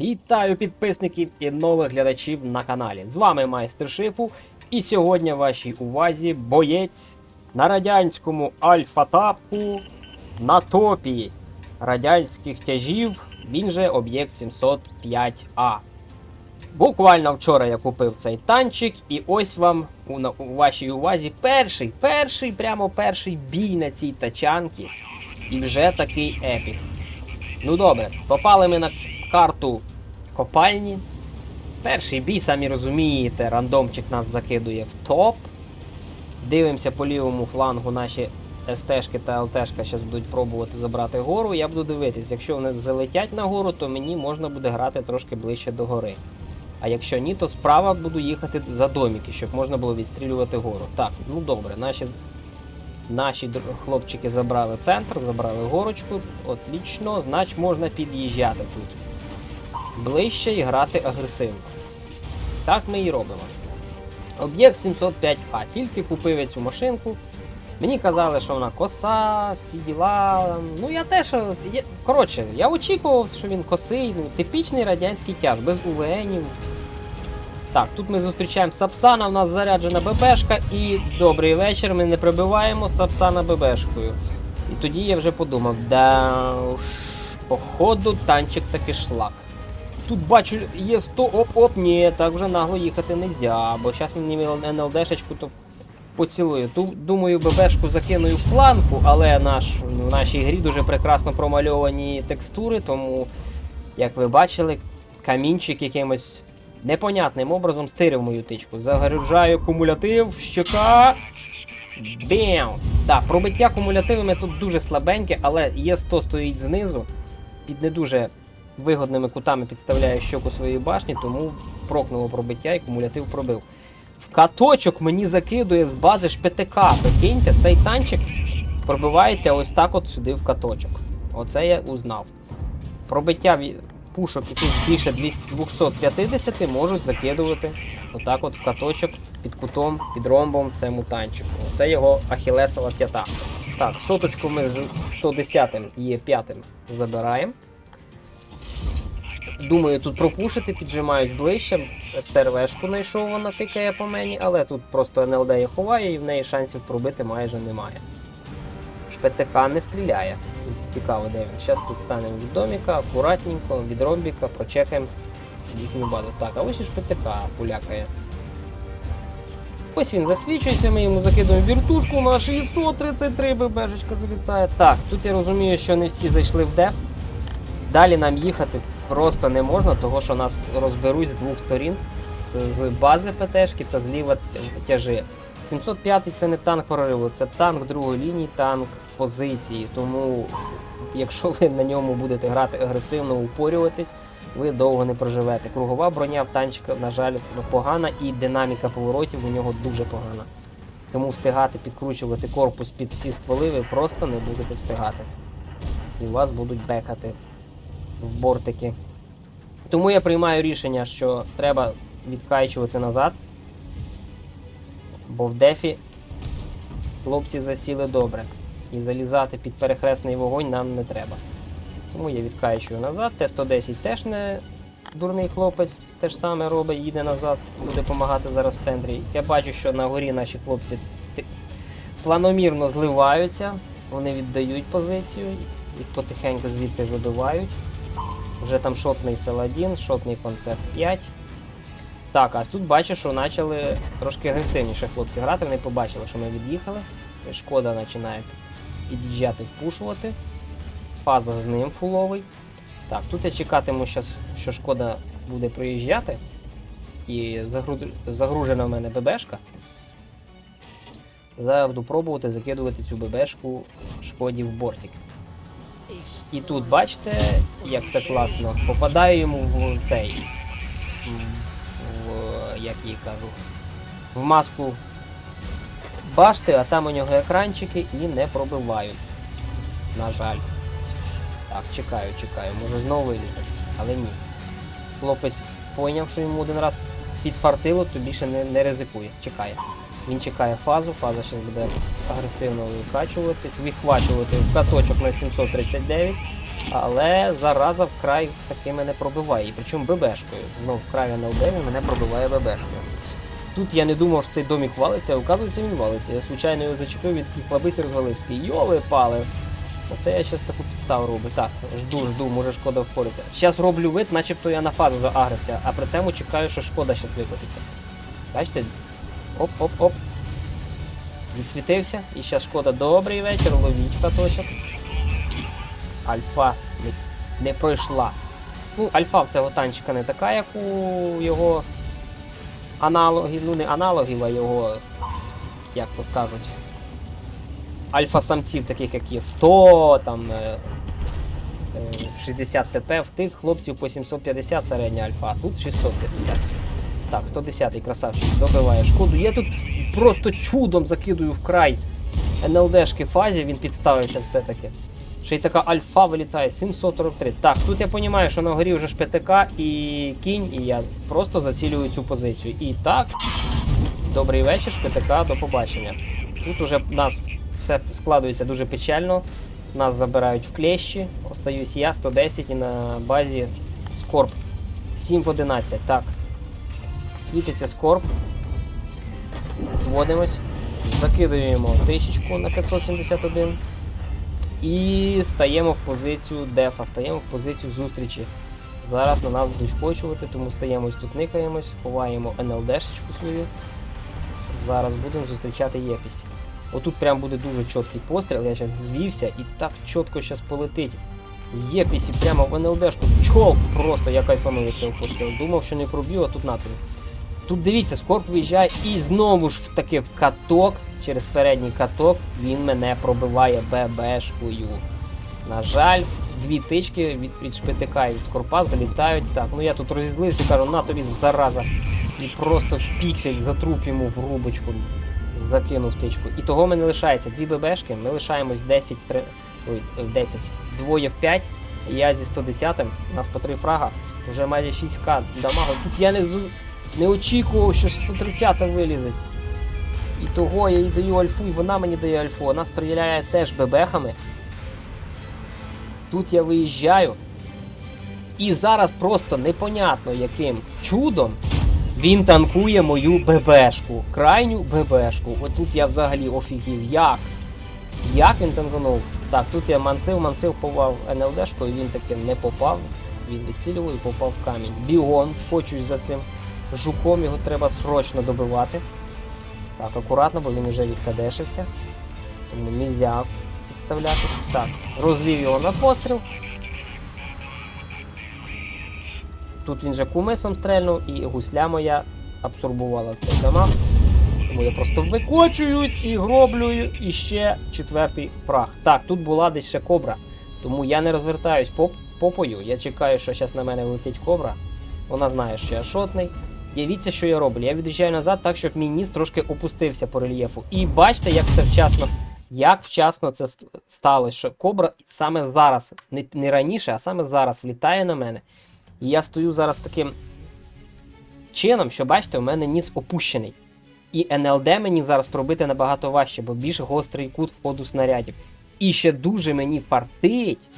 Вітаю підписників і нових глядачів на каналі. З вами майстер шифу. І сьогодні в вашій увазі боєць на радянському альфа-тапку на топі радянських тяжів. Він же об'єкт 705А. Буквально вчора я купив цей танчик, і ось вам у, на- у вашій увазі перший, перший, прямо перший бій на цій тачанці. І вже такий епік. Ну добре, попали ми на карту копальні. Перший бій, самі розумієте, рандомчик нас закидує в топ. Дивимося по лівому флангу наші СТшки та ЛТшка зараз будуть пробувати забрати гору. Я буду дивитись, якщо вони залетять на гору, то мені можна буде грати трошки ближче до гори. А якщо ні, то справа буду їхати за доміки, щоб можна було відстрілювати гору. Так, ну добре, наші, наші хлопчики забрали центр, забрали горочку. Отлічно, значить можна під'їжджати тут. Ближче і грати агресивно. Так ми і робимо. Об'єкт 705А. Тільки купив я цю машинку. Мені казали, що вона коса, всі діла. Ну я теж. е, Коротше, я очікував, що він косий, ну, типічний радянський тяж, без УВНів. Так, тут ми зустрічаємо Сапсана, у нас заряджена ББшка, і добрий вечір, ми не прибиваємо Сапсана ББшкою. І тоді я вже подумав, да уж, походу танчик таки шлак. Тут бачу, є 100, оп-оп, ні, так вже нагло їхати не можна, бо зараз мені НЛДшечку то поцілую. Ту, думаю, ББшку закиную в планку, але наш, в нашій грі дуже прекрасно промальовані текстури, тому, як ви бачили, камінчик якимось непонятним образом стирив мою тичку. Загружаю кумулятив, щека. Бем! Так, пробиття кумулятивами тут дуже слабеньке, але є 100 стоїть знизу. Під не дуже вигодними кутами підставляю щоку своєї башні, тому прокнуло пробиття і кумулятив пробив. В каточок мені закидує з бази ПТК. Прикиньте, цей танчик пробивається ось так от сюди в каточок. Оце я узнав. Пробиття пушок, яких більше 200 250, можуть закидувати отак от в каточок під кутом, під ромбом цьому танчику. Оце його ахілесова п'ята. Так, соточку ми з 110 є п'ятим забираємо. Думаю, тут пропушити, піджимають ближче. СТРВшку знайшов, вона тикає по мені, але тут просто НЛД я ховаю і в неї шансів пробити майже немає. ШПТК не стріляє. Цікаво, де він. Зараз тут станемо від доміка, акуратненько, від ромбіка, прочекаємо їхню базу. Так, а ось і ШПТК пулякає. Ось він засвічується, ми йому закидуємо віртушку на 633 ББшечка залітає. Так, тут я розумію, що не всі зайшли в деф. Далі нам їхати просто не можна, того що нас розберуть з двох сторін. З бази ПТшки та зліва тяжі. 705 це не танк прориву, це танк другої лінії, танк позиції. Тому, якщо ви на ньому будете грати агресивно, упорюватись, ви довго не проживете. Кругова броня в танчика, на жаль, погана, і динаміка поворотів у нього дуже погана. Тому встигати підкручувати корпус під всі стволи ви просто не будете встигати. І вас будуть бекати в бортики. Тому я приймаю рішення, що треба відкачувати назад. Бо в дефі хлопці засіли добре. І залізати під перехресний вогонь нам не треба. Тому я відкачую назад. Т-110 теж не дурний хлопець, те ж саме робить, їде назад, буде допомагати зараз в центрі. Я бачу, що на горі наші хлопці планомірно зливаються, вони віддають позицію, їх потихеньку звідти видувають. Вже там шотний Саладін, шотний концепт 5. Так, а тут бачу, що почали трошки агресивніше хлопці грати. Вони побачили, що ми від'їхали. Шкода починає під'їжджати, впушувати. Фаза з ним фуловий. Так, тут я чекатиму, щас, що шкода буде проїжджати. І загру- загружена в мене ББшка. Зараз буду пробувати закидувати цю ББшку шкоді в бортик. І тут бачите, як це класно. Попадаю йому в цей. В, як їй кажу. В маску башти, а там у нього екранчики і не пробивають. На жаль. Так, чекаю, чекаю. Може знову вилізе. Але ні. Хлопець поняв, що йому один раз підфартило, то більше не, не ризикує. Чекає. Він чекає фазу, фаза ще буде агресивно викачуватись, вихвачувати в каточок на 739. Але зараза вкрай таки мене пробиває. І причому ББшкою. Ну, вкрай НЛД він мене пробиває ББшкою. Тут я не думав, що цей домик валиться, а оказується він валиться. Я случайно його зачепив, такий хлабись розвалився. Йоли пали. Оце я зараз таку підставу роблю. Так, жду, жду, може шкода впориться. Зараз роблю вид, начебто я на фазу заагрився, а при цьому чекаю, що шкода зараз викотиться. Бачите? Оп-оп-оп. Відсвітився. І зараз шкода. Добрий вечір, ловіть каточок. Альфа не, не пройшла. Ну, альфа в цього танчика не така, як у його аналогів, ну не аналогів, а його, як то скажуть, альфа-самців, таких як є 100, там е, е, 60 ТП, в тих хлопців по 750 середня альфа, а тут 650. Так, 110-й красавчик добиває шкоду. Я тут просто чудом закидую в край НЛДшки фазі, він підставився все-таки. Ще й така альфа вилітає, 743. Так, тут я розумію, що на горі вже ж ПТК і кінь, і я просто зацілюю цю позицію. І так, добрий вечір, ПТК, до побачення. Тут уже нас все складується дуже печально. Нас забирають в клещі. Остаюсь я 110 і на базі Скорб. 7 в 11. Так. Світиться Скорб. Зводимось. Закидуємо тисячку на 571. І стаємо в позицію дефа, стаємо в позицію зустрічі. Зараз на нас будуть почувати, тому стаємо тут никаємось, ховаємо НЛДшечку свою. Зараз будемо зустрічати Єпіс. Отут прям буде дуже чіткий постріл, я зараз звівся і так чітко зараз полетить. Єпісі прямо в НЛДшку. Чол! Просто я кайфаную цього пострілу. Думав, що не проб'ю, а тут натові. Тут дивіться, Скорп виїжджає і знову ж таки в каток, через передній каток, він мене пробиває ББшкою. На жаль, дві тички від, від шпитика і від скорпа залітають. Так, ну я тут розізлився, кажу, на тобі зараза. І просто в піксель затруб йому в грубочку. Закинув тичку. І того мене лишається дві ББшки, ми лишаємось 10 в 3... Ой, в 10. Двоє в 5. Я зі 110 у нас по 3 фрага. Вже майже 6к дамагу. Тут я не зу не очікував, що 130 вилізе. І того я їй даю альфу, і вона мені дає альфу. Вона стріляє теж бебехами. Тут я виїжджаю. І зараз просто непонятно яким чудом він танкує мою ББшку. Крайню ББшку. Отут я взагалі офігів. Як? Як він танканув? Так, тут я мансив, мансив повав НЛДшку, і він таки не попав. Він відцілював і попав в камінь. Бігон, хочусь за цим жуком, його треба срочно добивати. Так, акуратно, бо він вже відкадешився. Тому нельзя підставлятися. Так, розвів його на постріл. Тут він же кумисом стрельнув і гусля моя абсорбувала цей дамаг. Тому я просто викочуюсь і гроблю іще четвертий прах. Так, тут була десь ще кобра. Тому я не розвертаюсь поп попою. Я чекаю, що зараз на мене летить кобра. Вона знає, що я шотний. Дивіться, що я роблю. Я від'їжджаю назад так, щоб мій ніс трошки опустився по рельєфу. І бачите, як це вчасно. Як вчасно це сталося, що кобра саме зараз, не, не раніше, а саме зараз влітає на мене. І я стою зараз таким чином, що бачите, у мене ніс опущений. І НЛД мені зараз пробити набагато важче, бо більш гострий кут входу снарядів. І ще дуже мені фартить,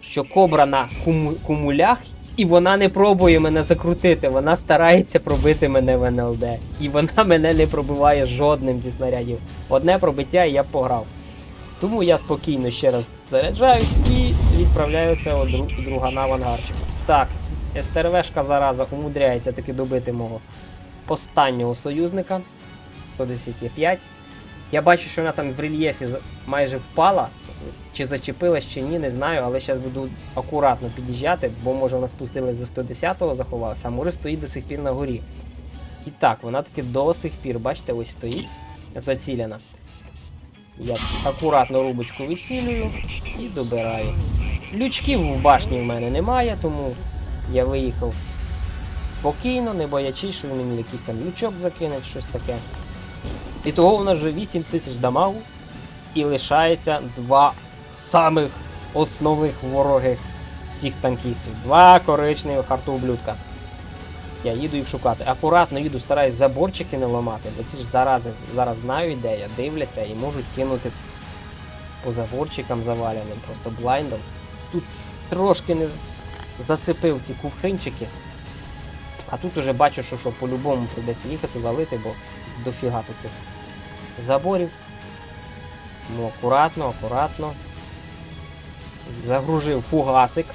що кобра на куму- кумулях, і вона не пробує мене закрутити, вона старається пробити мене в НЛД. І вона мене не пробиває жодним зі снарядів. Одне пробиття і я пограв. Тому я спокійно ще раз заряджаюсь і відправляю цього дру- другана в ангарчик. Так, СТРВшка зараза умудряється таки добити мого останнього союзника. 110,5. Я бачу, що вона там в рельєфі майже впала. Чи зачепилась, чи ні, не знаю, але зараз буду акуратно під'їжджати, бо може вона спустилась за 110-го, заховалася, а може стоїть до сих пір на горі. І так, вона таки до сих пір, бачите, ось стоїть зацілена. Я акуратно рубочку відцілюю і добираю. Лючків в башні в мене немає, тому я виїхав спокійно, не боячись, що він мені якийсь там лючок закине, щось таке. І того у нас вже 8 тисяч дамагу і лишається два самих основних ворогих всіх танкістів. Два коричневих артоублюдка. Я їду їх шукати. Акуратно їду, стараюсь заборчики не ламати, бо ці ж зарази зараз знають, де я, дивляться і можуть кинути по заборчикам заваляним, просто блайндом. Тут трошки не зацепив ці кувшинчики. А тут уже бачу, що, що по-любому прийдеться їхати, валити, бо дофіга тут цих заборів. Ну, акуратно, акуратно. Загружив фугасик.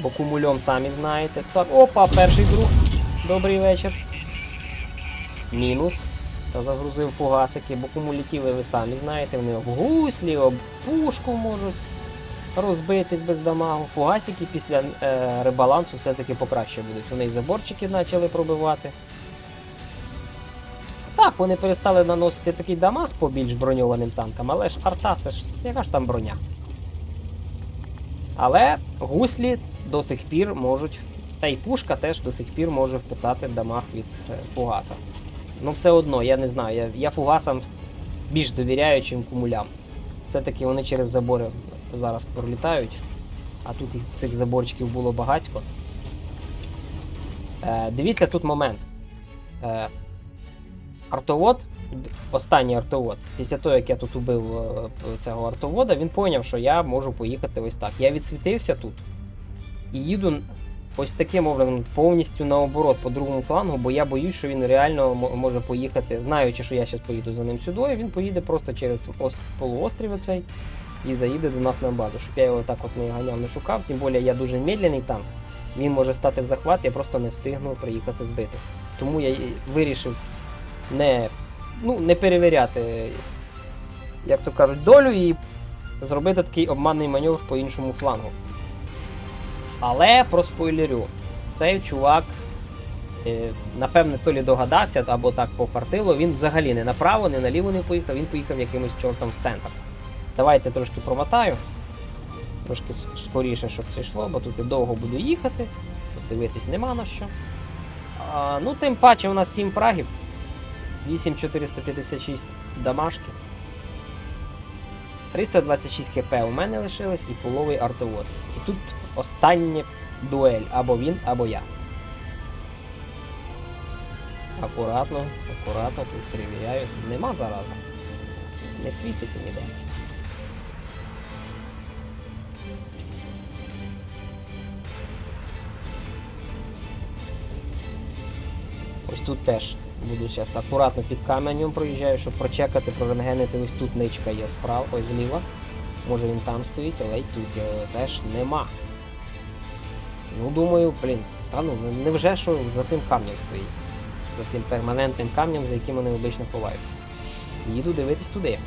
Бо кумульом самі знаєте. Так, опа, перший друг. Добрий вечір. Мінус. Та загрузив фугасики, бо кому летіли, ви самі знаєте, вони об гуслі, об пушку можуть розбитись без дамагу. Фугасики після е, ребалансу все-таки покраще будуть. Вони і заборчики почали пробивати. Так, вони перестали наносити такий дамаг по більш броньованим танкам, але ж арта це ж яка ж там броня. Але гуслі до сих пір можуть, та й пушка теж до сих пір може впитати дамаг від е, фугаса. Ну все одно, я не знаю, я, я фугасам більш довіряю, чим кумулям. Все-таки вони через забори зараз пролітають, а тут їх, цих заборчиків було багатько. Е, дивіться тут момент. Е, артовод, останній артовод, після того, як я тут убив е, цього артовода, він поняв, що я можу поїхати ось так. Я відсвітився тут і їду ось таким образом повністю наоборот по другому флангу, бо я боюсь, що він реально може поїхати, знаючи, що я зараз поїду за ним сюди, він поїде просто через ос- полуострів оцей і заїде до нас на базу, щоб я його так от не ганяв, не шукав. Тим більше я дуже медленний танк. Він може стати в захват, я просто не встигну приїхати збити. Тому я вирішив не, ну, не перевіряти, як то кажуть, долю і зробити такий обманний маневр по іншому флангу. Але проспойлерю, цей чувак, е, напевне, то лі догадався, або так пофартило, він взагалі не направо, не наліво не поїхав, він поїхав якимось чортом в центр. Давайте трошки промотаю. Трошки скоріше, щоб це йшло, бо тут і довго буду їхати. Дивитись нема на що. А, ну, тим паче у нас 7 прагів. 8456 дамашки. 326 хп у мене лишилось і фуловий артовод. І тут остання дуель. Або він, або я. Акуратно, акуратно, тут перевіряю. Нема зараза. Не світиться ніде. Ось тут теж буду зараз акуратно під каменем проїжджаю, щоб прочекати, прорентгенити. Ось тут ничка є справа, ось зліва. Може він там стоїть, але тут його теж нема. Ну, думаю, блін, та ну, невже що за тим камнем стоїть? За цим перманентним камнем, за яким вони обично ховаються. Їду дивитись туди.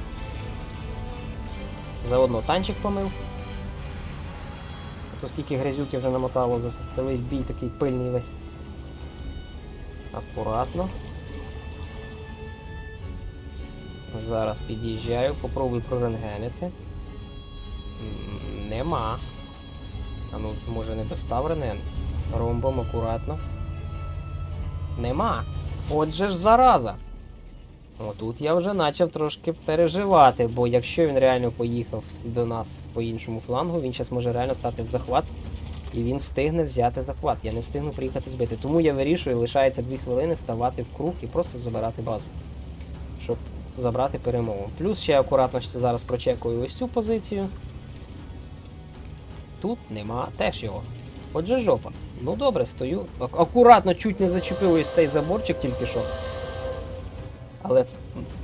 Заодно танчик помив. То скільки грязюки вже намотало за весь бій такий пильний весь. Акуратно. Зараз під'їжджаю, попробую прорентгенити. Нема. А ну, може не достав рентген? Ромбом акуратно. Нема. Отже ж зараза. Отут я вже почав трошки переживати, бо якщо він реально поїхав до нас по іншому флангу, він зараз може реально стати в захват, і він встигне взяти захват. Я не встигну приїхати збити. Тому я вирішую, лишається 2 хвилини ставати в круг і просто забирати базу, щоб забрати перемогу. Плюс ще акуратно ще зараз прочекую ось цю позицію. Тут нема теж його. Отже, жопа. Ну добре, стою. Акуратно чуть не зачепив ось цей заборчик тільки що. Але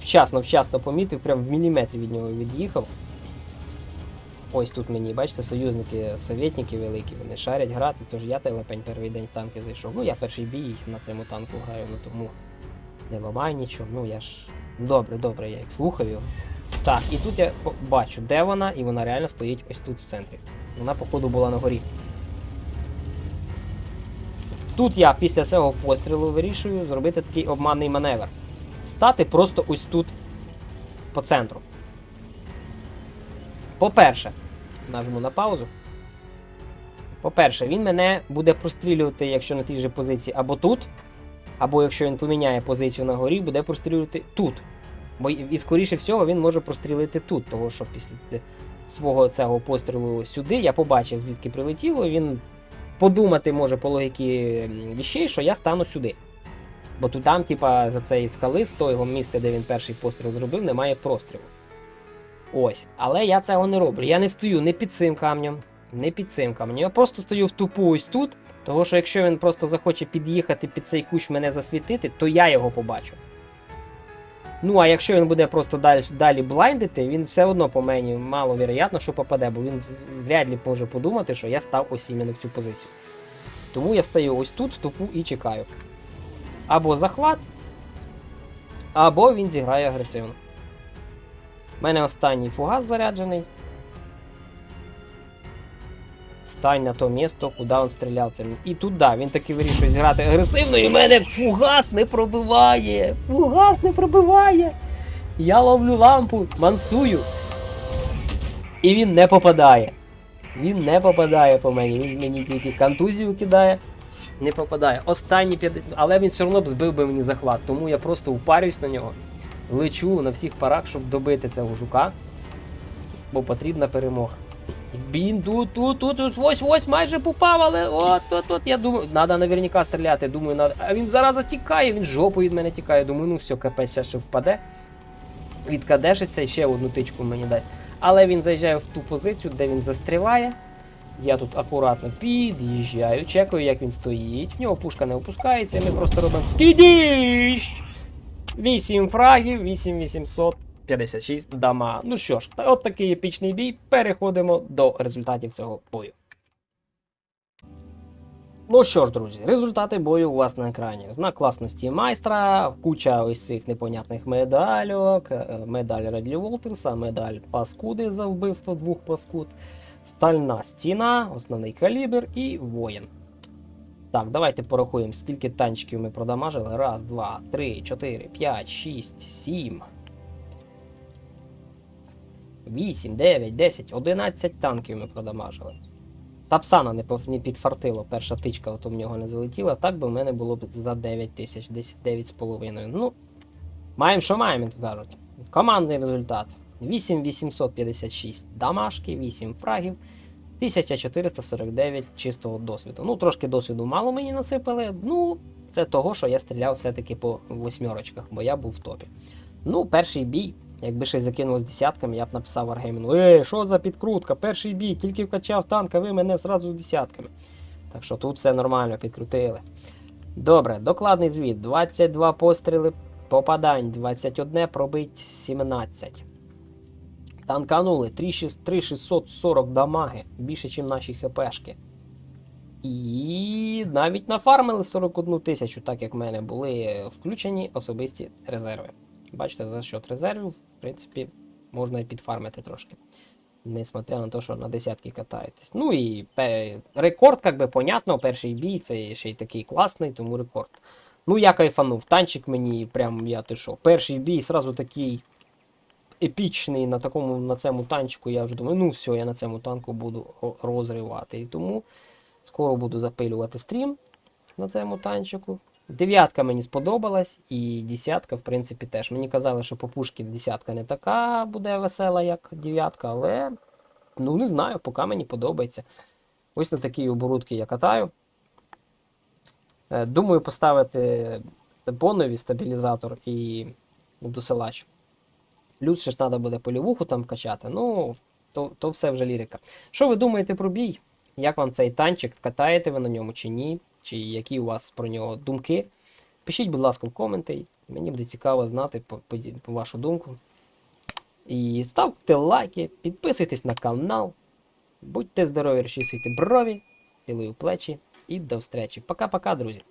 вчасно, вчасно помітив, прям в міліметрі від нього від'їхав. Ось тут мені, бачите, союзники, совєтники великі, вони шарять грати, тож я телепень перший день в танки зайшов. Ну я перший бій на цьому танку граю, ну тому не ламаю нічого. Ну я ж. Добре, добре, я їх слухаю. Так, і тут я бачу, де вона, і вона реально стоїть ось тут в центрі. Вона, походу, була на горі. Тут я після цього пострілу вирішую зробити такий обманний маневр. Стати просто ось тут по центру. По-перше, нажму на паузу. По-перше, він мене буде прострілювати, якщо на тій же позиції, або тут, або якщо він поміняє позицію на горі, буде прострілювати тут. Бо і, скоріше всього він може прострілити тут, того що після свого цього пострілу сюди я побачив, звідки прилетіло, і він подумати може по логіки віщей, що я стану сюди. Бо тут там, типа, за цієї скали, з того місця, де він перший постріл зробив, немає прострілу. Ось. Але я цього не роблю. Я не стою не під цим камнем, не під цим камнем. Я просто стою в тупу ось тут. Того що якщо він просто захоче під'їхати під цей кущ мене засвітити, то я його побачу. Ну, а якщо він буде просто далі, далі блайндити, він все одно по мені маловероятно, що попаде, бо він вряд ли може подумати, що я став ось іменно в цю позицію. Тому я стою ось тут, тупу і чекаю. Або захват, або він зіграє агресивно. У мене останній фугас заряджений. Стань на то місто, куди він стріляв. Це. І туди він таки вирішує зіграти агресивно, і в мене фугас не пробиває. Фугас не пробиває. Я ловлю лампу, мансую. І він не попадає. Він не попадає по мені. Він мені тільки контузію кидає. Не попадає. Останні 50. Але він все одно б збив би мені захват. Тому я просто упарююсь на нього. Лечу на всіх парах, щоб добити цього жука. Бо потрібна перемога. Він тут, тут, тут, тут, ось, ось, майже попав, але от, от, от, я думаю, треба наверняка стріляти, думаю, надо. А він зараз тікає, він жопу від мене тікає. Думаю, ну все, капець, ще впаде. Відкадешиться і ще одну тичку мені дасть. Але він заїжджає в ту позицію, де він застріває. Я тут акуратно під'їжджаю, чекаю, як він стоїть. В нього пушка не опускається, і ми просто робимо скидіщ! 8 фрагів, 8856 дама. Ну що ж, от такий епічний бій. Переходимо до результатів цього бою. Ну що ж, друзі, результати бою у вас на екрані. Знак класності майстра, куча ось цих непонятних медальок, е, медаль Редлі Волтерса, медаль Паскуди за вбивство двох паскуд, стальна стіна, основний калібр і воїн. Так, давайте порахуємо, скільки танчиків ми продамажили. Раз, два, три, чотири, п'ять, шість, сім. 8, 9, 10, 11 танків ми продамажили. Тапсана не, не підфартило, перша тичка от у нього не залетіла, так би в мене було б за 9 тисяч, десь 9,5. Ну, маємо, що маємо, як кажуть. Командний результат. 8856 дамашки, 8 фрагів, 1449 чистого досвіду. Ну, трошки досвіду мало мені насипали. Ну, це того, що я стріляв все-таки по восьмерочках, бо я був в топі. Ну, перший бій. Якби ще й закинули десятками, я б написав Варгеймену, Ей, що за підкрутка? Перший бій, тільки вкачав танк, а ви мене зразу з десятками. Так що тут все нормально, підкрутили. Добре, докладний звіт. 22 постріли, попадань, 21, пробить 17. Танканули 3640 дамаги, більше, ніж наші хпшки. І навіть нафармили 41 тисячу, так як в мене були включені особисті резерви. Бачите, за счет резервів, в принципі, можна і підфармити трошки. Несмотря на те, що на десятки катаєтесь. Ну і рекорд, як би, понятно, перший бій, це ще й такий класний, тому рекорд. Ну, я кайфанув. Танчик мені прям я ти що. Перший бій сразу такий епічний на такому на цьому танчику. Я вже думаю, ну все, я на цьому танку буду розривати. І тому скоро буду запилювати стрім на цьому танчику. Дев'ятка мені сподобалась, і десятка, в принципі, теж. Мені казали, що по пушки десятка не така буде весела, як дев'ятка, але ну не знаю, поки мені подобається. Ось на такі оборудки я катаю. Е, Думаю, поставити бонові стабілізатор і досилач. Плюс ж треба буде полівуху там качати. Ну, то, то все вже лірика. Що ви думаєте про бій? Як вам цей танчик? Катаєте ви на ньому чи ні? Чи які у вас про нього думки? Пишіть, будь ласка, в коменти. Мені буде цікаво знати по, по, по вашу думку. І ставте лайки, підписуйтесь на канал. Будьте здорові, розчісуйте брові, цілую плечі і до встречі. Пока-пока, друзі!